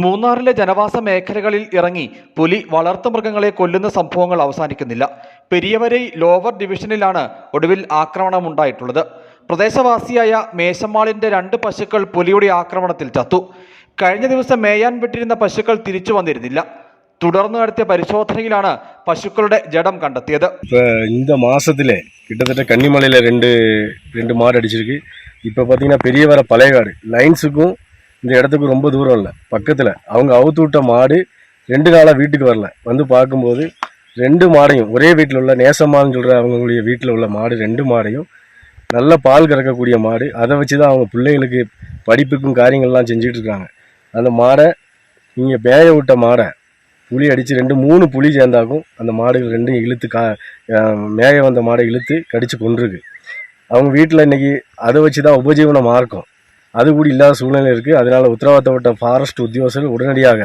മൂന്നാറിലെ ജനവാസ മേഖലകളിൽ ഇറങ്ങി പുലി വളർത്തുമൃഗങ്ങളെ കൊല്ലുന്ന സംഭവങ്ങൾ അവസാനിക്കുന്നില്ല പെരിയവരൈ ലോവർ ഡിവിഷനിലാണ് ഒടുവിൽ ആക്രമണമുണ്ടായിട്ടുള്ളത് പ്രദേശവാസിയായ മേശമ്മാളിന്റെ രണ്ട് പശുക്കൾ പുലിയുടെ ആക്രമണത്തിൽ ചത്തു കഴിഞ്ഞ ദിവസം മേയാൻ വിട്ടിരുന്ന പശുക്കൾ തിരിച്ചു വന്നിരുന്നില്ല തുടർന്ന് നടത്തിയ പരിശോധനയിലാണ് പശുക്കളുടെ ജഡം കണ്ടെത്തിയത് இப்போ இந்த மாசத்துல கிட்டத்தட்ட கன்னிமலையில் ரெண்டு ரெண்டு மாடு அடிச்சிருக்கு இப்போ பார்த்தீங்கன்னா பெரிய வர பழையகாடு லைன்ஸுக்கும் இந்த இடத்துக்கு ரொம்ப தூரம் இல்லை. பக்கத்தில். அவங்க அவுத்து விட்ட மாடு ரெண்டு நாளாக வீட்டுக்கு வரல. வந்து பார்க்கும்போது ரெண்டு மாடையும் ஒரே வீட்டில் உள்ள நேசம்மான்னு சொல்கிற அவங்களுடைய வீட்டில் உள்ள மாடு ரெண்டு மாடையும் நல்ல பால் கறக்கக்கூடிய மாடு. அதை வச்சு தான் அவங்க பிள்ளைகளுக்கு படிப்புக்கும் காரியங்கள்லாம் செஞ்சுட்டு இருக்காங்க அந்த மாடை இங்கே பேய விட்ட மாடை புளி அடித்து ரெண்டு மூணு புளி சேர்ந்தாக்கும் அந்த மாடுகள் ரெண்டும் இழுத்து கா மேய வந்த மாடை இழுத்து கடித்து கொண்டிருக்கு அவங்க வீட்டில் இன்னைக்கு அதை வச்சு தான் உபஜீவன மார்க்கம் அது கூட இல்லாத சூழ்நிலை இருக்குது அதனால உத்தரவாதப்பட்ட ஃபாரஸ்ட் உத்தியோகஸ்தர்கள் உடனடியாக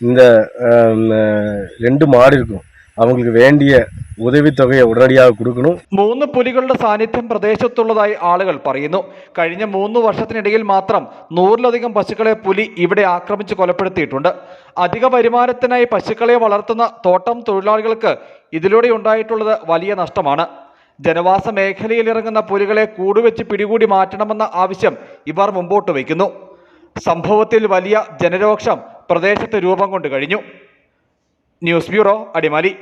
இந்த அஹ், அஹ், ரெண்டு மாடு இருக்கும் அவங்களுக்கு வேண்டிய உதவித்தொகையை உடனடியாக கொடுக்கணும் മൂന്ന് പുലികളുടെ സാന്നിധ്യം പ്രദേശത്തുള്ളതായി ആളുകൾ പറയുന്നു കഴിഞ്ഞ മൂന്ന് വർഷത്തിനിടയിൽ മാത്രം നൂറിലധികം പശുക്കളെ പുലി ഇവിടെ ആക്രമിച്ച് കൊലപ്പെടുത്തിയിട്ടുണ്ട് അധിക വരുമാനത്തിനായി പശുക്കളെ വളർത്തുന്ന തോട്ടം തൊഴിലാളികൾക്ക് ഇതിലൂടെ ഉണ്ടായിട്ടുള്ളത് വലിയ നഷ്ടമാണ് ജനവാസ മേഖലയിൽ ഇറങ്ങുന്ന പുലികളെ കൂടുവെച്ച് പിടികൂടി മാറ്റണമെന്ന ആവശ്യം ഇവർ മുമ്പോട്ട് വയ്ക്കുന്നു. സംഭവത്തിൽ വലിയ ജനരോക്ഷം പ്രദേശത്ത് രൂപം കൊണ്ടു കഴിഞ്ഞു. News bureau Adimali.